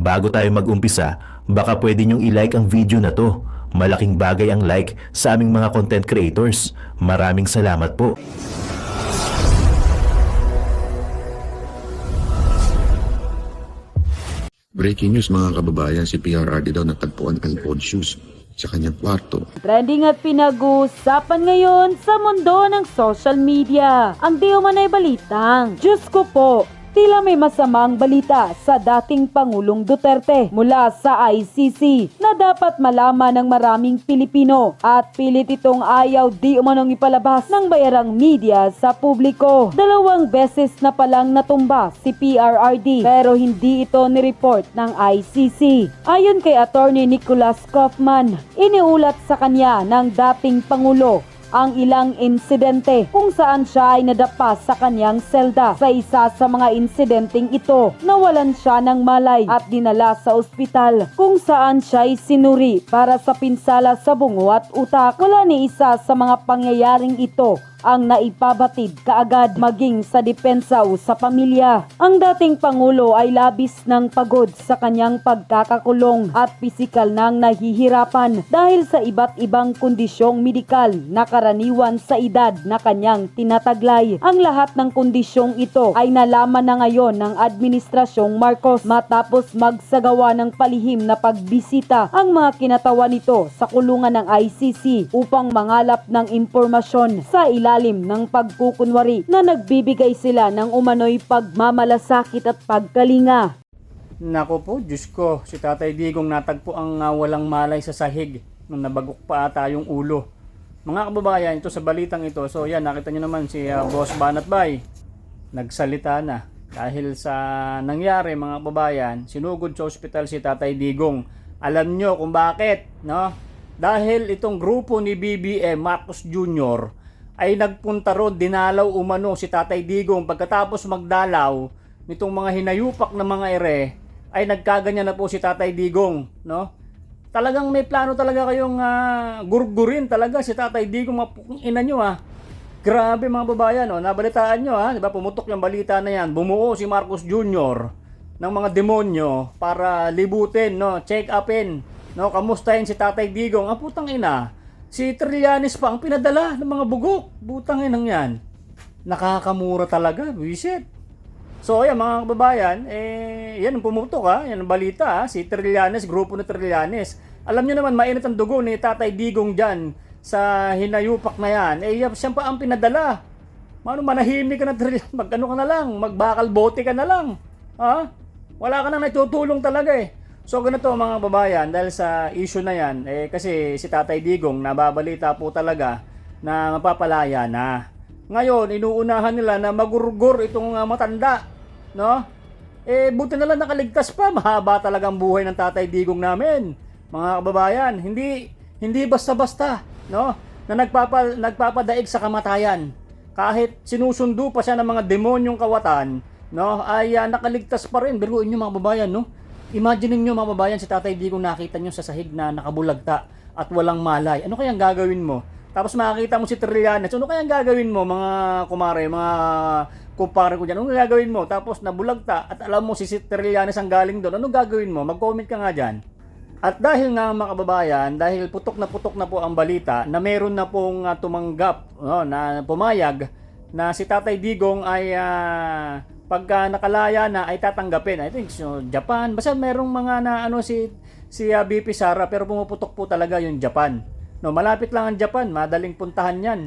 Bago tayo mag-umpisa, baka pwede nyong i-like ang video na to. Malaking bagay ang like sa aming mga content creators. Maraming salamat po. Breaking news mga kababayan, si PRRD daw natagpuan ang gold shoes sa kanyang kwarto. Trending at pinag-uusapan ngayon sa mundo ng social media. Ang di umanay balitang, Diyos ko po, tila may masamang balita sa dating Pangulong Duterte mula sa ICC na dapat malaman ng maraming Pilipino at pilit itong ayaw di umanong ipalabas ng bayarang media sa publiko. Dalawang beses na palang natumba si PRRD pero hindi ito nireport ng ICC. Ayon kay Attorney Nicholas Kaufman, iniulat sa kanya ng dating Pangulo ang ilang insidente kung saan siya ay nadapa sa kanyang selda. Sa isa sa mga insidenteng ito, nawalan siya ng malay at dinala sa ospital kung saan siya ay sinuri para sa pinsala sa bungo at utak. Wala ni isa sa mga pangyayaring ito ang naipabatid kaagad maging sa depensa o sa pamilya. Ang dating Pangulo ay labis ng pagod sa kanyang pagkakakulong at pisikal nang nahihirapan dahil sa iba't ibang kondisyong medikal na karaniwan sa edad na kanyang tinataglay. Ang lahat ng kondisyong ito ay nalaman na ngayon ng Administrasyong Marcos matapos magsagawa ng palihim na pagbisita ang mga kinatawan nito sa kulungan ng ICC upang mangalap ng impormasyon sa ilalim ng pagkukunwari na nagbibigay sila ng umano'y pagmamalasakit at pagkalinga. Nako po, Diyos ko, si Tatay Digong natagpo ang ah, walang malay sa sahig nung nabagok pa ata yung ulo. Mga kababayan, ito sa balitang ito, so yan, nakita nyo naman si ah, Boss Banat Bay, nagsalita na. Dahil sa nangyari mga kababayan, sinugod sa ospital si Tatay Digong. Alam nyo kung bakit, no? Dahil itong grupo ni BBM Marcos Jr. ay nagpunta ron, dinalaw umano si Tatay Digong pagkatapos magdalaw nitong mga hinayupak na mga ere ay nagkaganyan na po si Tatay Digong, no? Talagang may plano talaga kayong ah, gurgurin talaga si Tatay Digong, ina nyo ah. Grabe mga babayan, no? nabalitaan nyo ha, di ba pumutok yung balita na yan, bumuo si Marcos Jr. ng mga demonyo para libutin, no? check upin, no? kamustahin si Tatay Digong, ang putang ina, si Trillanes pa ang pinadala ng mga bugok, butang inang yan. Nakakamura talaga, wisit. So ayan mga kababayan, eh, yan ang pumutok ha, yan ang balita ha, si Trillanes, grupo ni Trillanes. Alam nyo naman, mainit ang dugo ni Tatay Digong dyan sa hinayupak na yan. Eh, siya pa ang pinadala. Mano, manahimik ka na Trillanes, magano ka na lang, magbakal bote ka na lang. Ha? Wala ka nang natutulong talaga eh. So ganito mga kababayan, dahil sa issue na yan, eh, kasi si Tatay Digong, nababalita po talaga na mapapalaya na. Ngayon, inuunahan nila na magurgur itong uh, matanda, no? Eh, buti na lang nakaligtas pa. Mahaba talagang buhay ng tatay digong namin. Mga kababayan, hindi hindi basta-basta, no? Na nagpapa, nagpapadaig sa kamatayan. Kahit sinusundo pa siya ng mga demonyong kawatan, no? Ay uh, nakaligtas pa rin. Biruin niyo mga kababayan, no? Imagine niyo mga kababayan si Tatay Digong nakita niyo sa sahig na nakabulagta at walang malay. Ano kayang gagawin mo? Tapos makakita mo si Trillanes. Ano kaya gagawin mo mga kumare, mga kumpare ko dyan? Ano gagawin mo? Tapos nabulagta at alam mo si Trillanes ang galing doon. Ano gagawin mo? Mag-comment ka nga dyan. At dahil nga mga kababayan, dahil putok na putok na po ang balita na meron na pong uh, tumanggap, no, na pumayag na si Tatay Digong ay uh, pagka nakalaya na ay tatanggapin. I think so, Japan. Basta merong mga na ano si si uh, BP Sara pero pumuputok po talaga yung Japan. No, malapit lang ang Japan, madaling puntahan 'yan.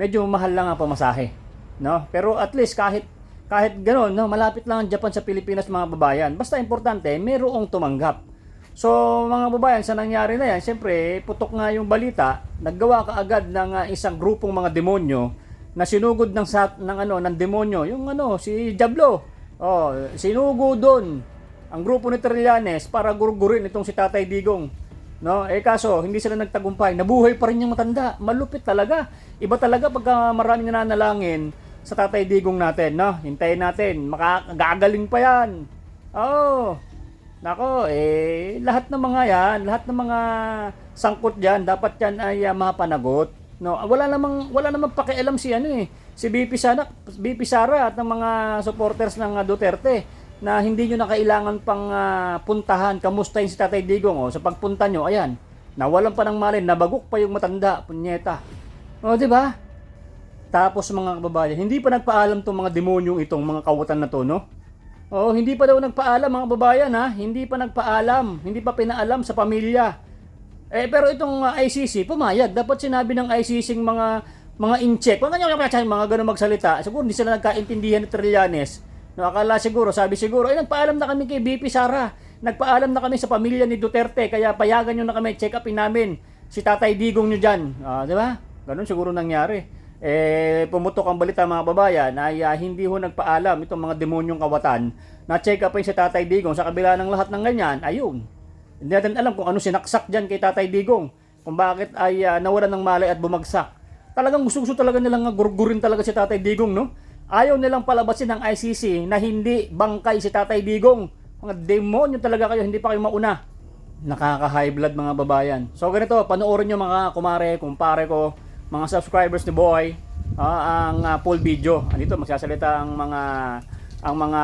Medyo mahal lang ang pamasahe, no? Pero at least kahit kahit ganoon, no, malapit lang ang Japan sa Pilipinas mga babayan. Basta importante, merong tumanggap. So, mga babayan, sa nangyari na yan, siyempre, putok nga yung balita, naggawa ka agad ng uh, isang grupong mga demonyo na sinugod ng sat ng ano ng demonyo, yung ano si Diablo. Oh, sinugo doon ang grupo ni Trillanes para gurgurin itong si Tatay Digong. No, eh kaso hindi sila nagtagumpay. Nabuhay pa rin yung matanda. Malupit talaga. Iba talaga pagka maraming nananalangin sa Tatay Digong natin, no? Hintayin natin. Makagagaling pa 'yan. Oh. Nako, eh lahat ng mga 'yan, lahat ng mga sangkot diyan, dapat 'yan ay uh, mapanagot. No, wala namang wala namang pakialam si ano eh. Si BP Sara, BP Sara at ng mga supporters ng uh, Duterte na hindi nyo na kailangan pang ah, puntahan, kamustahin si Tatay Digong. O, sa pagpunta nyo, ayan, nawalan pa ng malay, nabagok pa yung matanda, punyeta. O, di ba? Tapos mga kababayan, hindi pa nagpaalam tong mga demonyong itong mga kawatan na to, no? Oo, hindi pa daw nagpaalam mga kababayan ha, hindi pa nagpaalam, hindi pa pinaalam sa pamilya. Eh pero itong uh, ICC pumayag, dapat sinabi ng ICC mga mga in-check. Kung ganyan mga mga ganun magsalita, siguro hindi sila nagkaintindihan ni Trillanes. No, akala siguro, sabi siguro, eh nagpaalam na kami kay BP Sara. Nagpaalam na kami sa pamilya ni Duterte, kaya payagan nyo na kami, check upin namin si Tatay Digong nyo dyan. Ah, di ba? Ganun siguro nangyari. Eh, pumutok ang balita mga babayan ay ah, hindi ho nagpaalam itong mga demonyong kawatan na check upin si Tatay Digong sa kabila ng lahat ng ganyan. Ayun, hindi natin alam kung ano sinaksak dyan kay Tatay Digong. Kung bakit ay uh, nawalan ng malay at bumagsak. Talagang gusto-gusto talaga nilang gurgurin talaga si Tatay Digong, no? Ayaw nilang palabasin ng ICC na hindi bangkay si Tatay Digong. Mga demonyo talaga kayo, hindi pa kayo mauna. Nakaka-high blood mga babayan. So ganito, panoorin nyo mga kumare, kumpare ko, mga subscribers ni Boy, ah, ang ah, full video. Andito magsasalita ang mga ang mga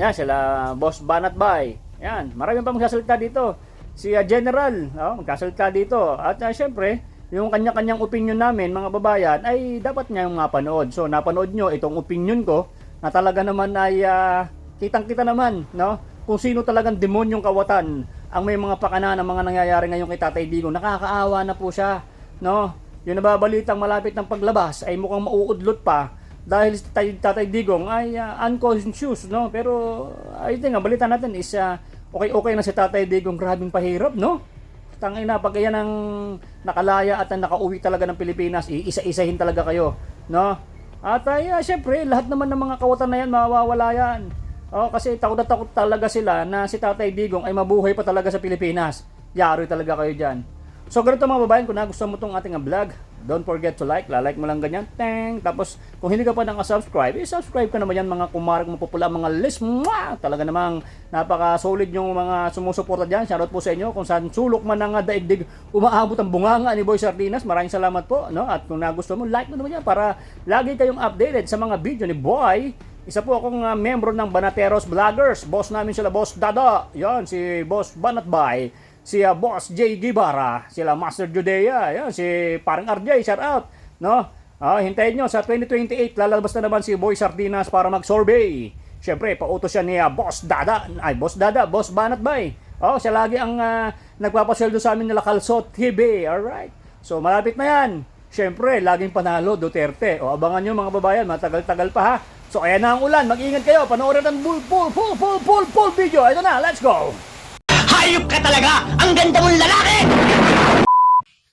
yan sila Boss Banat Bay. Yan, marami pa magsasalita dito. Si ah, General, oh, magsasalita dito. At uh, syempre, yung kanya-kanyang opinion namin mga babayan ay dapat niya yung mapanood. So napanood nyo itong opinion ko na talaga naman ay ah, kitang-kita naman, no? Kung sino talagang demonyong kawatan ang may mga pakana ng mga nangyayari ngayon kay Tatay Digong. Nakakaawa na po siya, no? Yung nababalitang malapit ng paglabas ay mukhang mauudlot pa dahil si Tatay, Digong ay uh, unconscious, no? Pero I think ang balita natin is ah, okay-okay na si Tatay Digong, grabing pahirap, no? Tangina, pag yan ang nakalaya at ang nakauwi talaga ng Pilipinas, iisa-isahin talaga kayo, no? At ay, ah, syempre, lahat naman ng mga kawatan na yan, mawawala yan. Oh, kasi takot na takot talaga sila na si Tatay Digong ay mabuhay pa talaga sa Pilipinas. Yari talaga kayo dyan. So ganito mga babayan, kung nagustuhan mo tong ating vlog, don't forget to like, lalike mo lang ganyan, tang. Tapos kung hindi ka pa naka-subscribe, i-subscribe ka naman yan mga kumarag mo popula, mga list, mwah! Talaga namang napaka-solid yung mga sumusuporta dyan. Shoutout po sa inyo kung saan sulok man ng ah, daigdig, umaabot ang bunganga ni Boy Sardinas. Maraming salamat po. No? At kung nagustuhan mo, like mo naman yan para lagi kayong updated sa mga video ni Boy. Isa po akong uh, membro ng Banateros Vloggers. Boss namin sila, Boss Dada. Yan, si Boss Banatbay. Si uh, Boss J. Gibara. Sila Master Judea. Yan, si parang RJ. Shout out. No? Ah, hintayin nyo, sa 2028, lalabas na naman si Boy Sardinas para mag-survey. Siyempre, pautos siya ni uh, Boss Dada. Ay, Boss Dada, Boss Banatbay. Oh, siya lagi ang uh, nagpapasweldo sa amin nila Kalsot TV. Alright. So, malapit na yan. Siyempre, laging panalo Duterte. O, abangan nyo mga babayan, matagal-tagal pa ha. So, ayan na ang ulan. Mag-ingat kayo. Panoorin ng full, full, full, full, full, full video. Ito na, let's go! Hayop ka talaga! Ang ganda mong lalaki!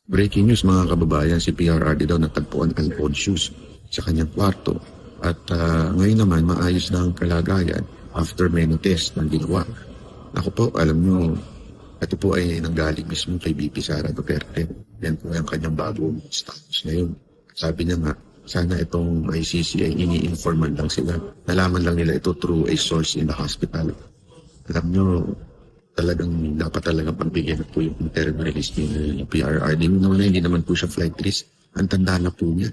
Breaking news mga kababayan, si PRRD daw natagpuan Alphonsus sa kanyang kwarto. At ah, ngayon naman maayos na ang kalagayan after many tests na ginawa. Ako po, alam nyo, ito po ay nanggaling mismo kay BP Sara Duterte. Yan po ang kanyang bagong status ngayon. Sabi niya nga, sana itong ICC ay ini-informan lang sila. Nalaman lang nila ito through a source in the hospital. Alam nyo, talagang dapat talagang pagbigyan po yung interim release ni PRR. Hindi naman na, hindi naman po siya flight risk. Ang tanda na po niya.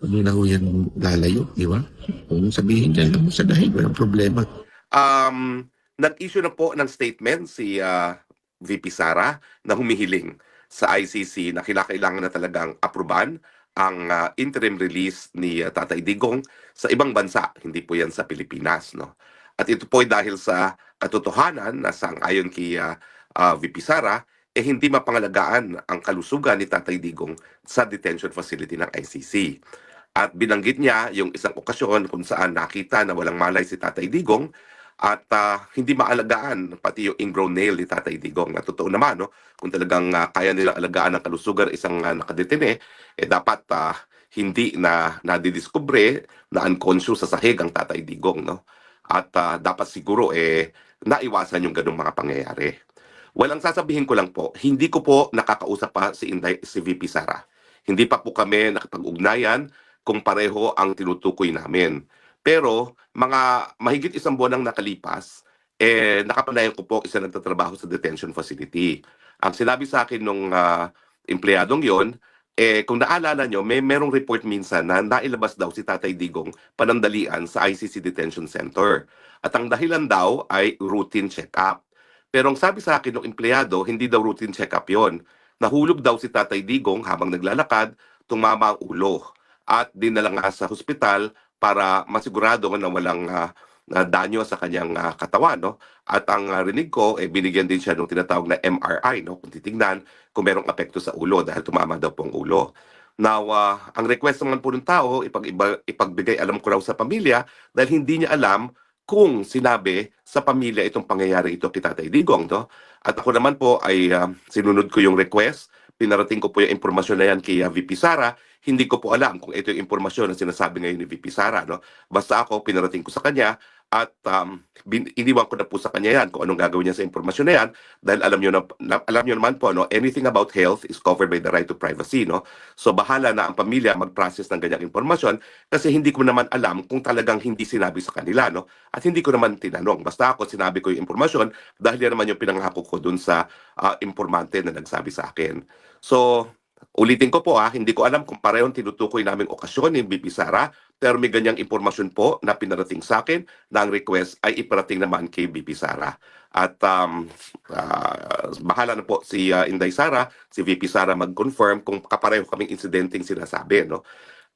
Ano na po yan lalayo, di ba? Kung sabihin niya lang sa dahil, walang problema. um, nag-issue na po ng statement si ah, VP Sara na humihiling sa ICC na kinakailangan na talagang apruban ang ah, interim release ni ah, Tatay Digong sa ibang bansa, hindi po yan sa Pilipinas. No? At ito po ay dahil sa katotohanan na sang ayon kay ah, ah, VP Sara, eh hindi mapangalagaan ang kalusugan ni Tatay Digong sa detention facility ng ICC. At binanggit niya yung isang okasyon kung saan nakita na walang malay si Tatay Digong at ah, hindi maalagaan pati yung ingrown nail ni Tatay Digong. Na totoo naman, no? kung talagang ah, kaya nilang alagaan ang kalusugan isang uh, nakadetene, eh dapat ah, hindi na nadidiskubre na unconscious sa sahig ang Tatay Digong. No? At ah, dapat siguro eh, naiwasan yung ganong mga pangyayari. Walang sasabihin ko lang po, hindi ko po nakakausap pa si, Inday, si VP Sara. Hindi pa po kami nakapag-ugnayan kung pareho ang tinutukoy namin. Pero mga mahigit isang buwan ang nakalipas, eh, nakapanayan ko po isa nagtatrabaho sa detention facility. Ang sinabi sa akin nung ah, empleyadong yon eh, kung naalala nyo, may merong report minsan na nailabas daw si Tatay Digong panandalian sa ICC Detention Center. At ang dahilan daw ay routine check-up. Pero ang sabi sa akin ng empleyado, hindi daw routine check-up yon. Nahulog daw si Tatay Digong habang naglalakad, tumama ang ulo. At dinala nga sa hospital para masigurado na walang ah, na danyo sa kanyang ah, katawan. No? At ang ah, rinig ko, eh, binigyan din siya ng tinatawag na MRI. No? Kung titignan kung merong apekto sa ulo dahil tumama daw po ang ulo. Now, ah, ang request naman po ng tao, ipag, ipagbigay alam ko raw sa pamilya dahil hindi niya alam kung sinabi sa pamilya itong pangyayari ito kay Tatay Digong. No? At ako naman po ay ah, sinunod ko yung request, pinarating ko po yung impormasyon na yan kay ah, VP Sara. Hindi ko po alam kung ito yung impormasyon na sinasabi ngayon ni VP Sara. No? Basta ako, pinarating ko sa kanya at um, bin, iniwan ko na po sa kanya yan kung anong gagawin niya sa impormasyon na yan. Dahil alam niyo na, alam niyo naman po no anything about health is covered by the right to privacy no? So bahala na ang pamilya mag-process ng ganyang impormasyon kasi hindi ko naman alam kung talagang hindi sinabi sa kanila no? At hindi ko naman tinanong. Basta ako sinabi ko yung impormasyon dahil yan naman yung pinangako ko dun sa ah, informante na nagsabi sa akin. So Ulitin ko po ah, hindi ko alam kung parehong tinutukoy naming okasyon ni BP Sara, pero may ganyang impormasyon po na pinarating sa akin na ang request ay iparating naman kay BP Sara. At um, ah, bahala na po si ah, Inday Sara, si VP Sara mag-confirm kung kapareho kaming insidenteng sinasabi. No?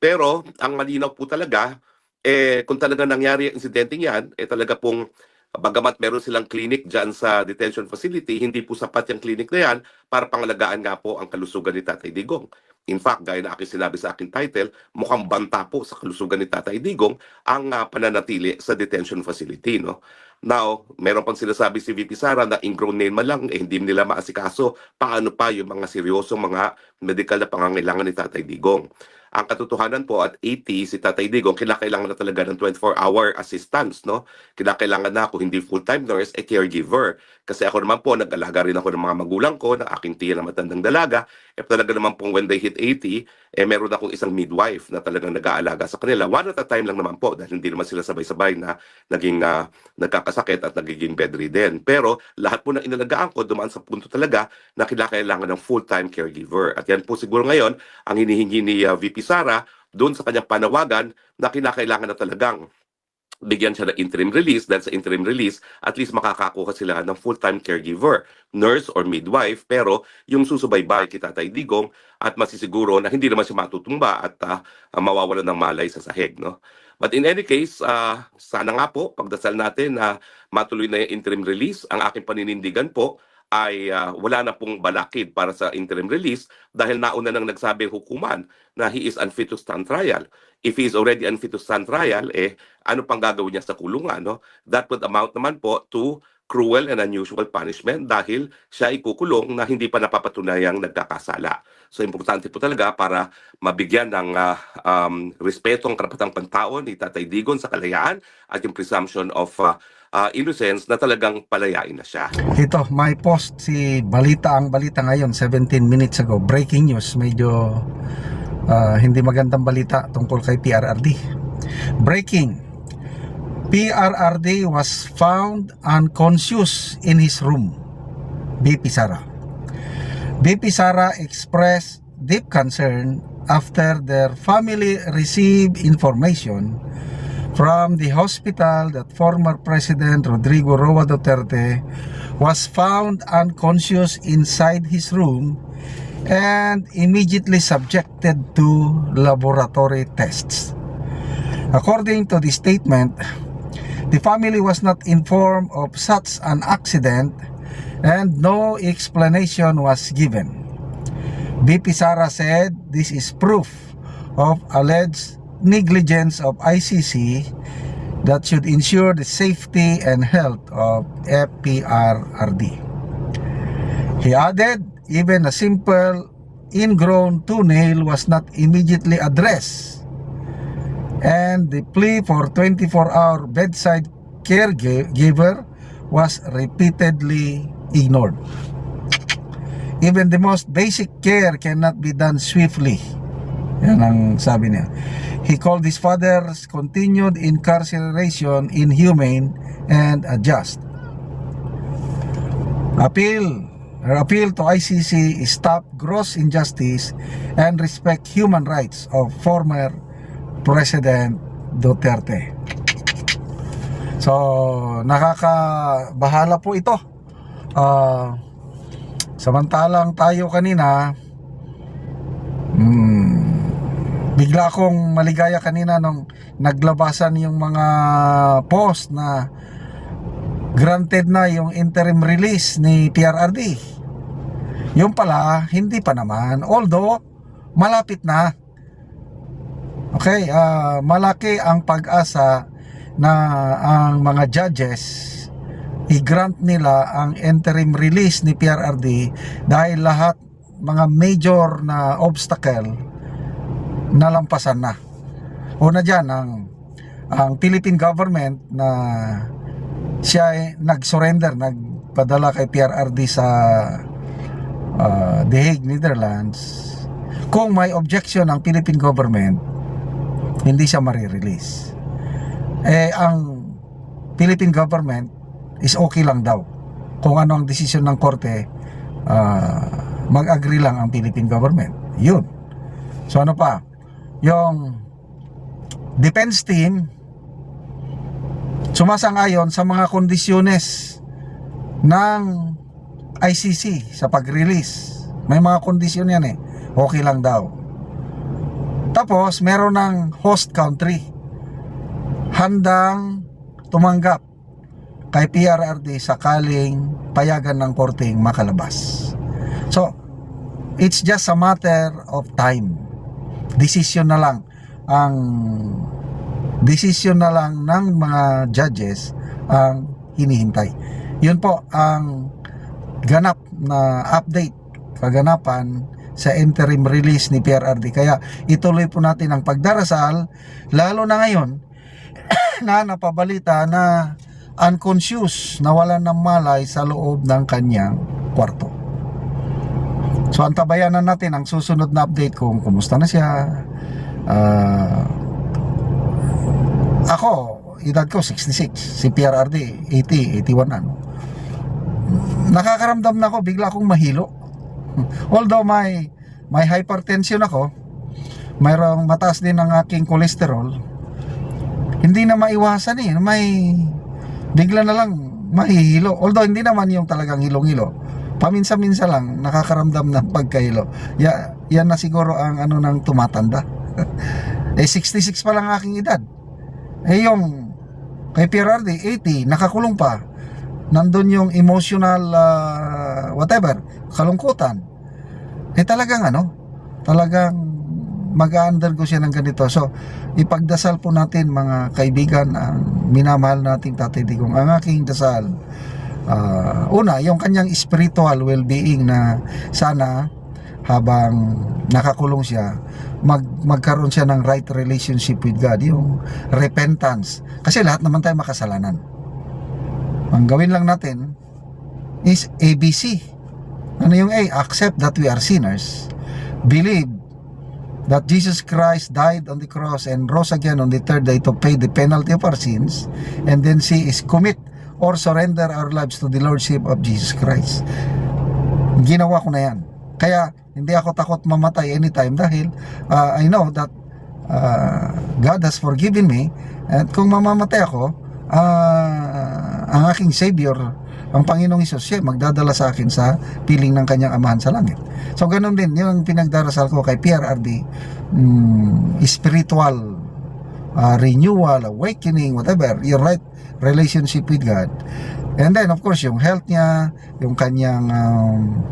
Pero ang malinaw po talaga, eh, kung talaga nangyari ang insidenteng yan, eh talaga pong bagamat meron silang clinic dyan sa detention facility, hindi po sapat yung clinic na yan para pangalagaan nga po ang kalusugan ni Tatay Digong. In fact, gaya na aking sinabi sa aking title, mukhang banta po sa kalusugan ni Tatay Digong ang ah, pananatili sa detention facility. No? Now, meron pang sinasabi si VP Sara na ingrown name man lang, eh, hindi nila maasikaso paano pa yung mga seryosong mga medical na pangangailangan ni Tatay Digong. Ang katotohanan po at 80, si Tatay Digong, kinakailangan na talaga ng 24-hour assistance. No? Kinakailangan na ako hindi full-time nurse, eh caregiver. Kasi ako naman po, nag-alaga rin ako ng mga magulang ko, ng aking tiya na matandang dalaga. Eh talaga naman po when they hit 80, eh meron akong isang midwife na talagang nag-aalaga sa kanila. One at a time lang naman po dahil hindi naman sila sabay-sabay na naging ah, nagkakasakit at nagiging bedridden. Pero lahat po ng inalagaan ko dumaan sa punto talaga na kinakailangan ng full-time caregiver. At yan po siguro ngayon ang hinihingi ni ah, VP Sara doon sa kanyang panawagan na kinakailangan na talagang bigyan siya ng interim release dahil sa interim release at least makakakuha sila ng full-time caregiver, nurse or midwife pero yung susubaybay kay Tatay Digong at masisiguro na hindi naman siya matutumba at ah, mawawalan ng malay sa sahig no. But in any case, ah, sana nga po pagdasal natin na matuloy na yung interim release. Ang aking paninindigan po ay ah, wala na pong balakid para sa interim release dahil nauna nang nagsabi hukuman na he is unfit to stand trial. If he is already unfit to stand trial, eh, ano pang gagawin niya sa kulungan? No? That would amount naman po to cruel and unusual punishment dahil siya ikukulong na hindi pa napapatunayang nagkakasala. So importante po talaga para mabigyan ng ah, um, respeto ang karapatang pantao ni Tatay Digon sa kalayaan at yung presumption of ah, ah, innocence na talagang palayain na siya. Ito, may post si Balita ang balita ngayon 17 minutes ago. Breaking news, medyo ah, hindi magandang balita tungkol kay PRRD. Breaking. PRRD was found unconscious in his room. BP Sara. BP Sara expressed deep concern after their family received information from the hospital that former President Rodrigo Roa Duterte was found unconscious inside his room and immediately subjected to laboratory tests. According to the statement, the family was not informed of such an accident and no explanation was given. BP Sara said this is proof of alleged negligence of ICC that should ensure the safety and health of FPRRD. He added even a simple ingrown toenail was not immediately addressed and the plea for 24-hour bedside caregiver was repeatedly ignored. Even the most basic care cannot be done swiftly. Yan ang sabi niya. He called his father's continued incarceration inhumane and unjust. Appeal Our appeal to ICC is stop gross injustice and respect human rights of former President Duterte. So, nakakabahala po ito. Ah, samantalang tayo kanina, hmm, bigla akong maligaya kanina nung naglabasan yung mga post na granted na yung interim release ni PRRD. Yung pala, hindi pa naman. Although, malapit na. Okay, ah, malaki ang pag-asa na ang mga judges i-grant nila ang interim release ni PRRD dahil lahat mga major na obstacle nalampasan na. Una dyan, ang, ang Philippine government na siya ay nag-surrender, nagpadala kay PRRD sa uh, The Hague, Netherlands. Kung may objection ang Philippine government, hindi siya marirelease. Eh, ang Philippine government is okay lang daw. Kung ano ang desisyon ng korte, ah, mag-agree lang ang Philippine government. Yun. So ano pa? Yung defense team sumasang-ayon sa mga kondisyones ng ICC sa pag-release. May mga kondisyon yan eh. Okay lang daw. Tapos, meron ng host country handang tumanggap kay PRRD sakaling payagan ng korteng makalabas. So, it's just a matter of time. Decision na lang ang decision na lang ng mga judges ang hinihintay. Yun po ang ganap na update kaganapan sa interim release ni PRRD. Kaya ituloy po natin ang pagdarasal lalo na ngayon na napabalita na unconscious, nawalan ng malay sa loob ng kanyang kwarto. So antabayanan natin ang susunod na update kung kumusta na siya. Ah, ako, edad ko 66, si PRRD 80, 81 ano. Nakakaramdam na ako, bigla akong mahilo. Although may may hypertension ako, mayroong mataas din ang aking cholesterol, hindi na maiwasan eh. May bigla na lang mahihilo. Although hindi naman yung talagang hilong-hilo. Paminsan-minsan lang nakakaramdam ng pagkahilo. Ya, yan na siguro ang ano nang tumatanda. eh 66 pa lang aking edad. Eh yung kay PRRD 80 nakakulong pa. Nandun yung emotional ah, whatever, kalungkutan. Eh talagang ano, talagang mag-undergo siya ng ganito. So, ipagdasal po natin mga kaibigan ang minamahal nating Tatay Digong. Ang aking dasal, ah, una, yung kanyang spiritual well-being na sana habang nakakulong siya, mag, magkaroon siya ng right relationship with God, yung repentance. Kasi lahat naman tayo makasalanan. Ang gawin lang natin is ABC. Ano yung A? Accept that we are sinners. Believe that Jesus Christ died on the cross and rose again on the third day to pay the penalty of our sins. And then C is commit or surrender our lives to the Lordship of Jesus Christ. Ginawa ko na yan. Kaya hindi ako takot mamatay anytime dahil uh, I know that uh, God has forgiven me at kung mamamatay ako, uh, ang aking Savior, ang Panginoong Isus, siya magdadala sa akin sa piling ng kanyang amahan sa langit. So ganun din, yun ang pinagdarasal ko kay PRRD, mm, spiritual uh, renewal, awakening, whatever, your right relationship with God. And then of course, yung health niya, yung kanyang um,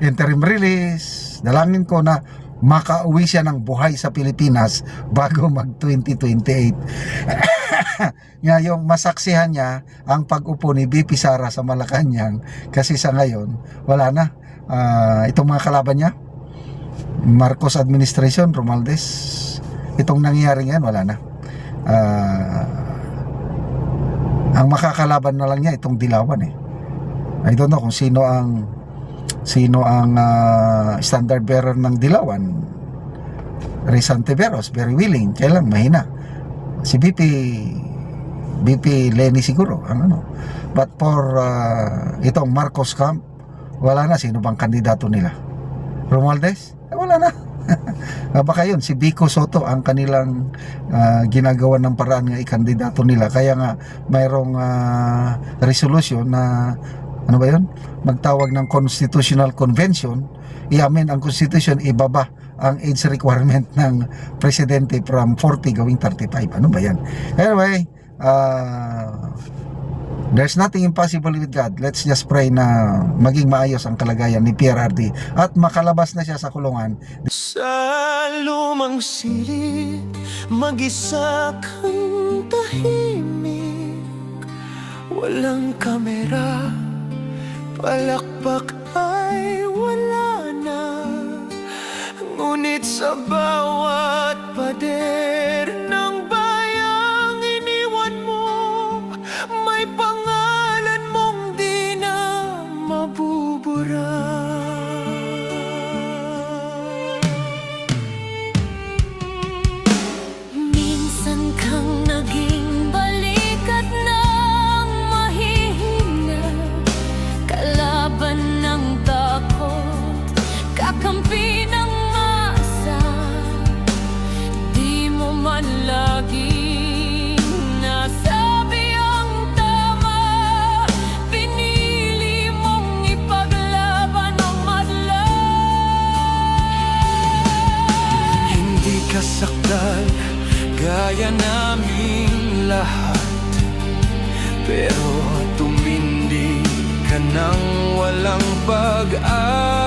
interim release, dalangin ko na makauwi siya ng buhay sa Pilipinas bago mag 2028. nga yung masaksihan niya ang pag-upo ni BP Sara sa Malacanang kasi sa ngayon wala na Ah, itong mga kalaban niya Marcos administration Romaldes itong nangyayari ngayon wala na Ah, ang makakalaban na lang niya itong dilawan eh I don't know kung sino ang sino ang ah, standard bearer ng dilawan Rizante Veros very willing kaya lang mahina si BP BP Lenny siguro ang ano but for ah, itong Marcos Camp wala na. Sino bang kandidato nila? Romualdez? Eh, wala na. Ah, Baka yun, si Vico Soto ang kanilang ah, ginagawa ng paraan nga ikandidato nila. Kaya nga mayroong ah, resolution na ano ba yun? Magtawag ng Constitutional Convention, i-amend ang Constitution, ibaba ang age requirement ng presidente from 40 going 35. Ano ba yan? Anyway, ah, There's nothing impossible with God. Let's just pray na maging maayos ang kalagayan ni PRRD at makalabas na siya sa kulungan. Sa lumang silid, mag-isa tahimik. Walang kamera, palakpak ay wala na. Ngunit sa bawat pader sakdal gaya naming lahat. Pero tumindi ka ng walang pag-atras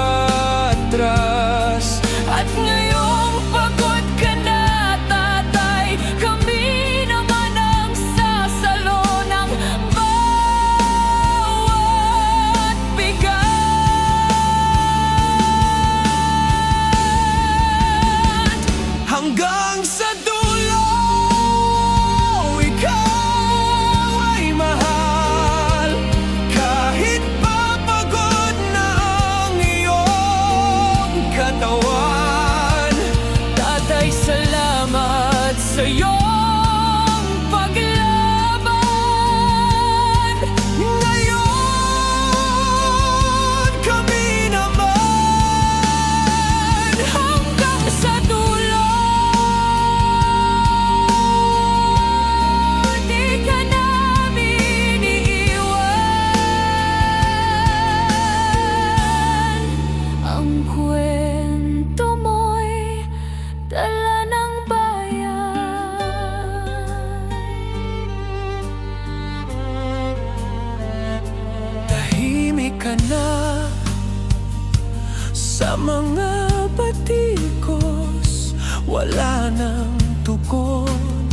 Sa mga batikos Wala nang tugon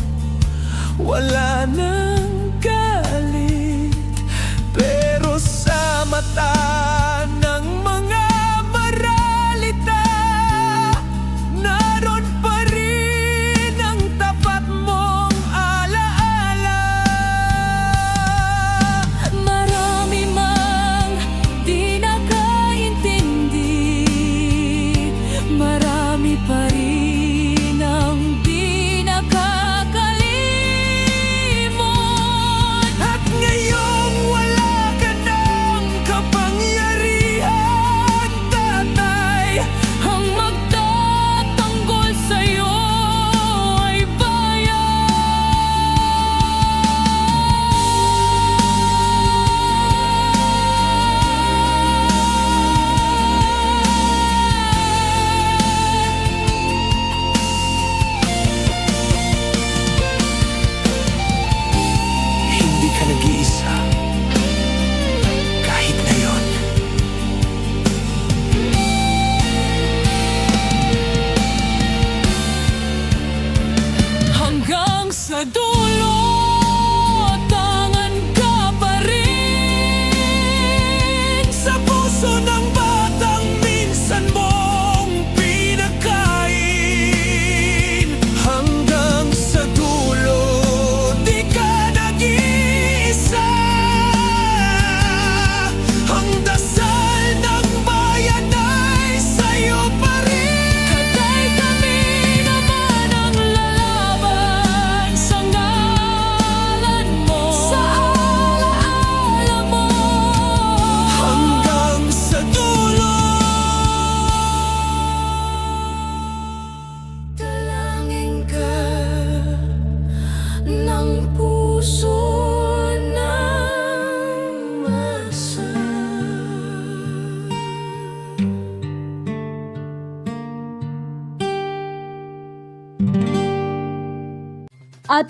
Wala nang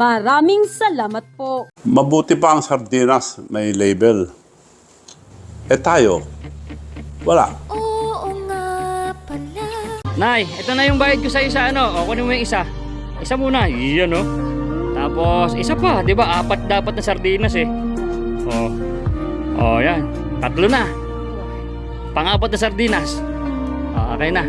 Maraming salamat po. Mabuti pa ang sardinas, may label. Eh tayo, wala. Oo nga pala Nay, ito na yung bayad ko sa isa ano. O kunin mo yung isa. Isa muna. Iyan oh. Tapos isa pa, 'di ba? Apat dapat na sardinas eh. Oh. Oh, yan. Tatlo na. Pang-apat na sardinas. Ah, okay na.